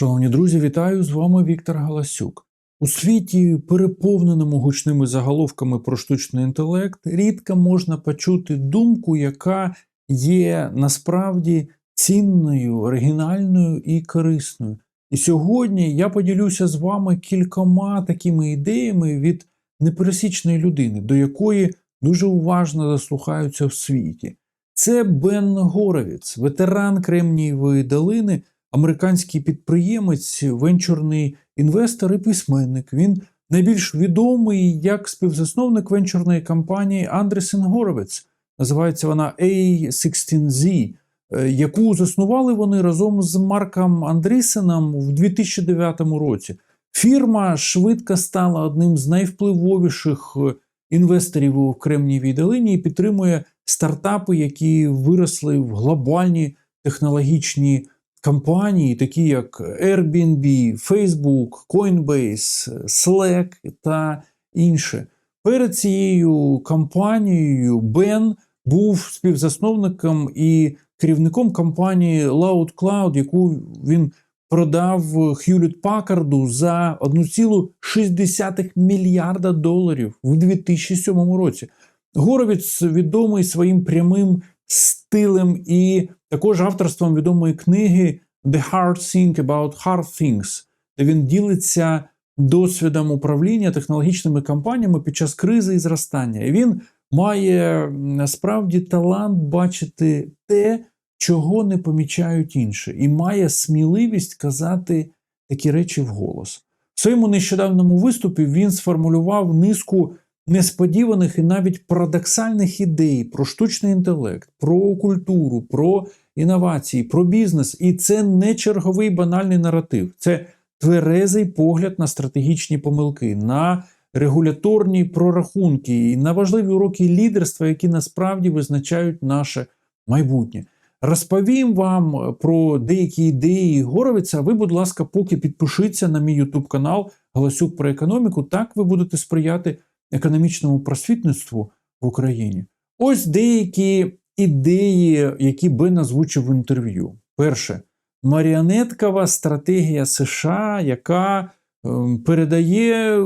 Шановні друзі, вітаю з вами Віктор Галасюк. У світі, переповненому гучними заголовками про штучний інтелект, рідко можна почути думку, яка є насправді цінною, оригінальною і корисною. І сьогодні я поділюся з вами кількома такими ідеями від непересічної людини, до якої дуже уважно заслухаються в світі. Це Бен Горовіц, ветеран Кремнієвої долини, американський підприємець, венчурний інвестор і письменник. Він найбільш відомий як співзасновник венчурної компанії Андресен Горовець. Називається вона A16Z, е, яку заснували вони разом з Марком Андрісеном в 2009 році. Фірма швидко стала одним з найвпливовіших е, інвесторів у Кремнієвій долині і підтримує стартапи, які виросли в глобальні технологічні компанії, такі як Airbnb, Facebook, Coinbase, Slack та інше. Перед цією компанією Бен був співзасновником і керівником компанії LoudCloud, яку він продав Hewlett Packard за 1,6 мільярда доларів в 2007 році. Горовіц відомий своїм прямим стилем і також авторством відомої книги The Hard Thing About Hard Things, де він ділиться досвідом управління технологічними компаніями під час кризи і зростання. І він має насправді талант бачити те, чого не помічають інші, і має сміливість казати такі речі вголос. В своєму нещодавньому виступі він сформулював низку несподіваних і навіть парадоксальних ідей про штучний інтелект, про культуру, про інновації, про бізнес. І це не черговий банальний наратив, це тверезий погляд на стратегічні помилки, на регуляторні прорахунки і на важливі уроки лідерства, які насправді визначають наше майбутнє. Розповім вам про деякі ідеї Горовиця. Ви, будь ласка, поки підпишіться на мій YouTube канал Галасюк про економіку. Так ви будете сприяти економічному просвітництву в Україні. Ось деякі ідеї, які Бен озвучив в інтерв'ю. Перше, маріонеткова стратегія США, яка ем, передає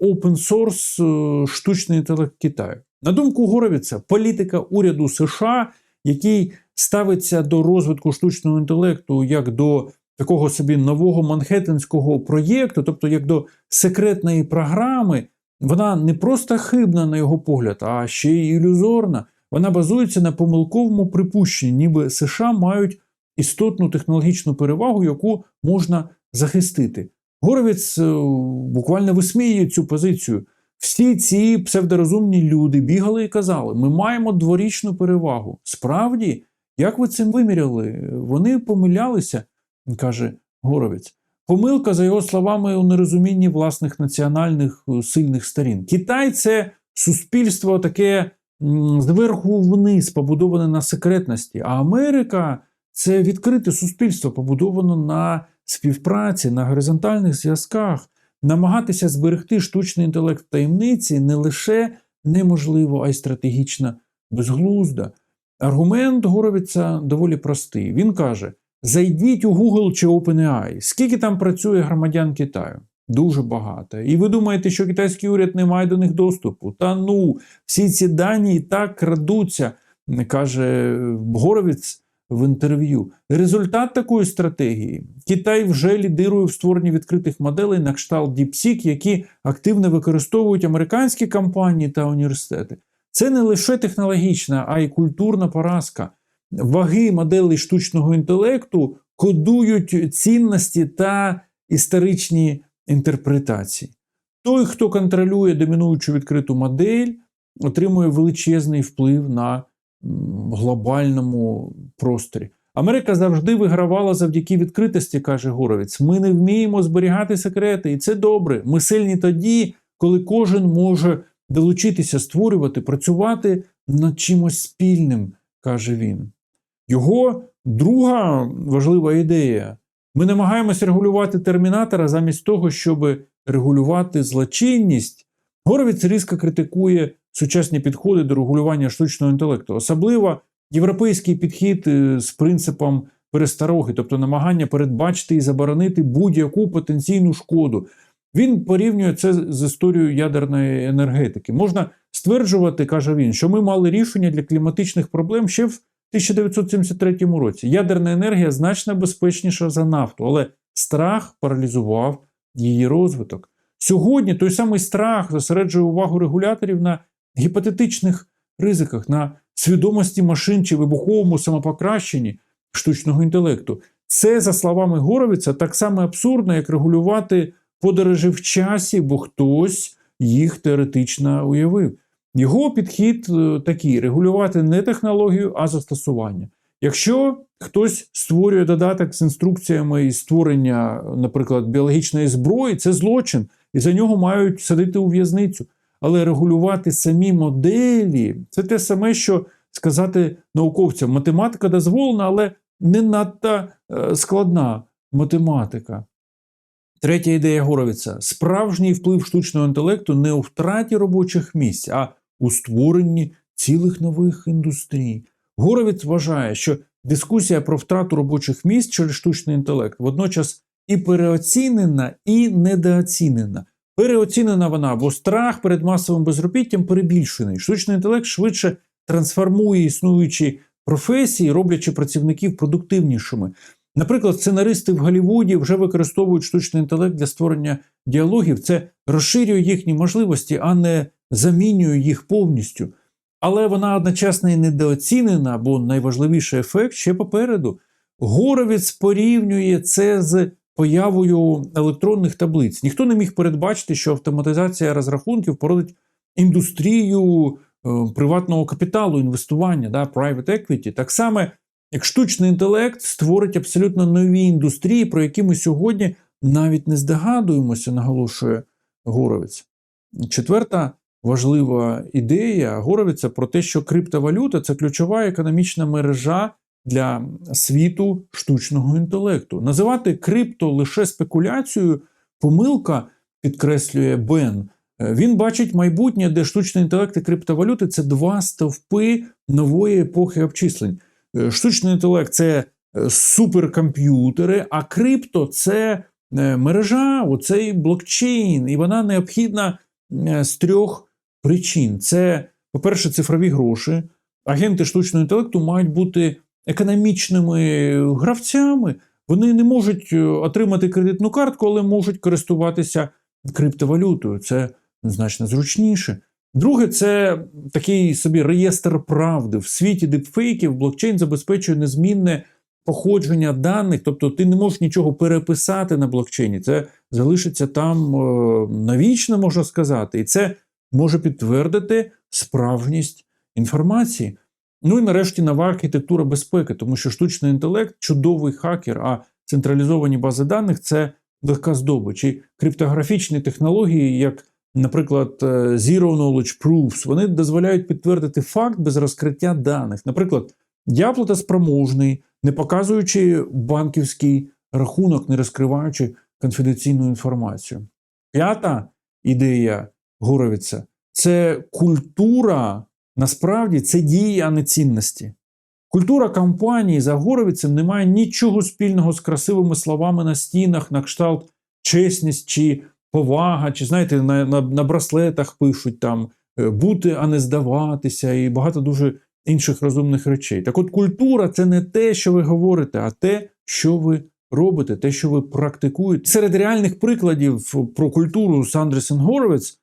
open source е, штучний інтелект Китаю. На думку Горовіця, політика уряду США, який ставиться до розвитку штучного інтелекту як до такого собі нового манхеттенського проєкту, тобто як до секретної програми, вона не просто хибна на його погляд, а ще й ілюзорна. Вона базується на помилковому припущенні, ніби США мають істотну технологічну перевагу, яку можна захистити. Горовець е, буквально висміює цю позицію. Всі ці псевдорозумні люди бігали і казали: ми маємо дворічну перевагу. Справді, як ви цим виміряли? Вони помилялися, каже Горовець. Помилка, за його словами, у нерозумінні власних національних е, сильних сторін. Китай це суспільство таке зверху вниз, побудоване на секретності. А Америка це відкрите суспільство, побудоване на співпраці, на горизонтальних зв'язках. Намагатися зберегти штучний інтелект таємниці не лише неможливо, а й стратегічно безглузда. Аргумент Горовиця доволі простий. Він каже: зайдіть у Google чи OpenAI. Скільки там працює громадян Китаю? Дуже багато. І ви думаєте, що китайський уряд не має до них доступу? Та ну, всі ці дані і так крадуться, каже Горовець в інтерв'ю. Результат такої стратегії Китай вже лідирує в створенні відкритих моделей на кшталт DeepSeek, які активно використовують американські компанії та університети. Це не лише технологічна, а й культурна поразка. Ваги моделей штучного інтелекту кодують цінності та історичні інтерпретації. Той, хто контролює домінуючу відкриту модель, отримує величезний вплив на глобальному просторі. Америка завжди вигравала завдяки відкритості, каже Горовець. Ми не вміємо зберігати секрети, і це добре. Ми сильні тоді, коли кожен може долучитися, створювати, працювати над чимось спільним, каже він. Його друга важлива ідея. Ми намагаємося регулювати термінатора замість того, щоб регулювати злочинність. Горовець різко критикує сучасні підходи до регулювання штучного інтелекту, особливо європейський підхід е, з принципом перестороги, тобто намагання передбачити і заборонити будь-яку потенційну шкоду. Він порівнює це з історією ядерної енергетики. Можна стверджувати, каже він, що ми мали рішення для кліматичних проблем ще в 1973 році. Ядерна енергія значно безпечніша за нафту, але страх паралізував її розвиток. Сьогодні той самий страх зосереджує увагу регуляторів на гіпотетичних ризиках, на свідомості машин чи вибуховому самопокращенні штучного інтелекту. Це, за словами Горовіца, так само абсурдно, як регулювати подорожі в часі, бо хтось їх теоретично уявив. Його підхід е, такий: регулювати не технологію, а застосування. Якщо хтось створює додаток з інструкціями і створення, наприклад, біологічної зброї, це злочин, і за нього мають садити у в'язницю. Але регулювати самі моделі це те саме, що сказати науковцям: математика дозволена, але не надто е, складна математика. Третя ідея Горовіца: справжній вплив штучного інтелекту не у втраті робочих місць, а у створенні цілих нових індустрій. Горовіц вважає, що дискусія про втрату робочих місць через штучний інтелект водночас і переоцінена, і недооцінена. Переоцінена вона, бо страх перед масовим безробіттям перебільшений. Штучний інтелект швидше трансформує існуючі професії, роблячи працівників продуктивнішими. Наприклад, сценаристи в Голлівуді вже використовують штучний інтелект для створення діалогів. Це розширює їхні можливості, а не замінює їх повністю. Але вона одночасно і недооцінена, бо найважливіший ефект ще попереду. Горовець порівнює це з появою електронних таблиць. Ніхто не міг передбачити, що автоматизація розрахунків породить індустрію е, приватного капіталу, інвестування, да, private equity. Так само, як штучний інтелект створить абсолютно нові індустрії, про які ми сьогодні навіть не здогадуємося, наголошує Горовець. Четверта важлива ідея Горовиця про те, що криптовалюта це ключова економічна мережа для світу штучного інтелекту. Називати крипто лише спекуляцією, помилка підкреслює Бен. Е, Він бачить майбутнє, де штучний інтелект і криптовалюти це два стовпи нової епохи обчислень. Е, Штучний інтелект це е, суперкомп'ютери, а крипто це мережа, оцей блокчейн, і вона необхідна з трьох причин: це, по-перше, цифрові гроші. Агенти штучного інтелекту мають бути економічними гравцями. Вони не можуть е, отримати кредитну картку, але можуть користуватися криптовалютою. Це значно зручніше. Друге, це такий собі реєстр правди. В світі дипфейків блокчейн забезпечує незмінне походження даних, тобто ти не можеш нічого переписати на блокчейні. Це залишиться там е, навічно, можна сказати, і це може підтвердити справжність інформації. Ну і нарешті нова архітектура безпеки, тому що штучний інтелект чудовий хакер, а централізовані бази даних це легка здобич. І криптографічні технології, як, наприклад, е, Zero Knowledge Proofs, вони дозволяють підтвердити факт без розкриття даних. Наприклад, я платоспроможний, не показуючи банківський рахунок, не розкриваючи конфіденційну інформацію. П'ята ідея Горовіця це культура. Насправді це дії, а не цінності. Культура кампанії за Горовицем не має нічого спільного з красивими словами на стінах, на кшталт чесність чи повага, чи знаєте, на, на, на браслетах пишуть там е, бути, а не здаватися, і багато дуже інших розумних речей. Так от культура це не те, що ви говорите, а те, що ви робите, те, що ви практикуєте. Серед реальних прикладів про культуру Сандресен Горовець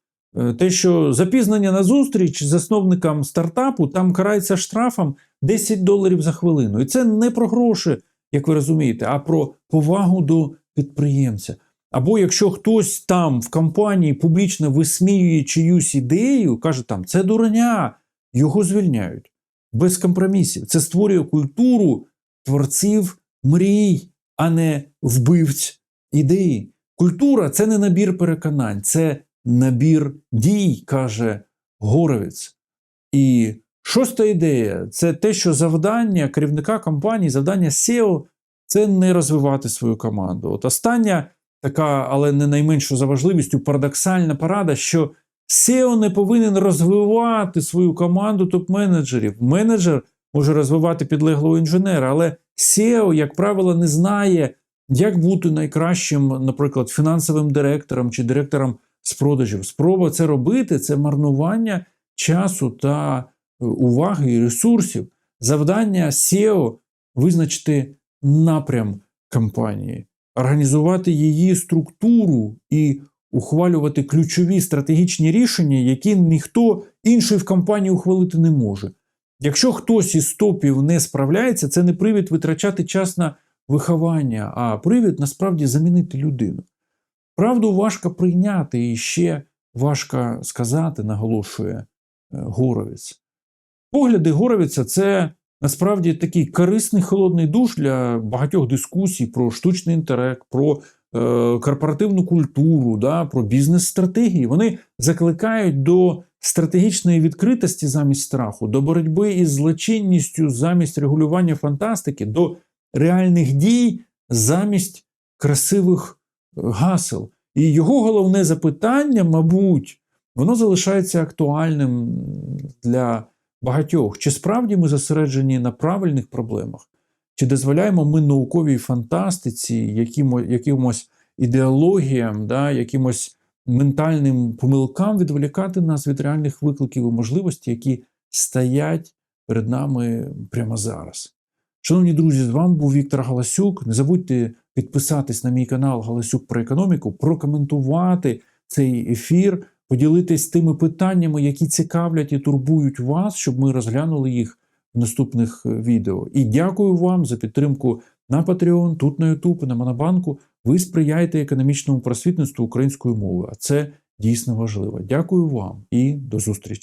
те, що запізнення на зустріч засновникам стартапу там карається штрафом 10 доларів за хвилину. І це не про гроші, як ви розумієте, а про повагу до підприємця. Або якщо хтось там в компанії публічно висміює чиюсь ідею, каже там це дурня, його звільняють без компромісів. Це створює культуру творців мрій, а не вбивць ідеї. Культура це не набір переконань, це набір дій, каже Горовець. І шоста ідея це те, що завдання керівника компанії, завдання SEO це не розвивати свою команду. От остання така, але не найменшу за важливістю, парадоксальна порада, що SEO не повинен розвивати свою команду топ-менеджерів. Менеджер може розвивати підлеглого інженера, але SEO, як правило, не знає, як бути найкращим, наприклад, фінансовим директором чи директором з продажів. Спроба це робити це марнування часу та е, уваги і ресурсів. Завдання SEO визначити напрям кампанії, організувати її структуру і ухвалювати ключові стратегічні рішення, які ніхто інший в компанії ухвалити не може. Якщо хтось із топів не справляється, це не привід витрачати час на виховання, а привід насправді замінити людину. Правду важко прийняти і ще важко сказати, наголошує е, Горовець. Погляди Горовиця це насправді такий корисний холодний душ для багатьох дискусій про штучний інтелект, про е, корпоративну культуру, да, про бізнес-стратегії. Вони закликають до стратегічної відкритості замість страху, до боротьби із злочинністю замість регулювання фантастики, до реальних дій замість красивих гасел. І його головне запитання, мабуть, воно залишається актуальним для багатьох. Чи справді ми зосереджені на правильних проблемах? Чи дозволяємо ми науковій фантастиці, якимось ідеологіям, да, якимось ментальним помилкам відволікати нас від реальних викликів і можливостей, які стоять перед нами прямо зараз? Шановні друзі, з вами був Віктор Галасюк. Не забудьте підписатись на мій канал Галасюк про економіку, прокоментувати цей ефір, поділитись тими питаннями, які цікавлять і турбують вас, щоб ми розглянули їх в наступних е, відео. І дякую вам за підтримку на Patreon, тут на YouTube, на Монобанку. Ви сприяєте економічному просвітництву українською мовою, а це дійсно важливо. Дякую вам і до зустрічі.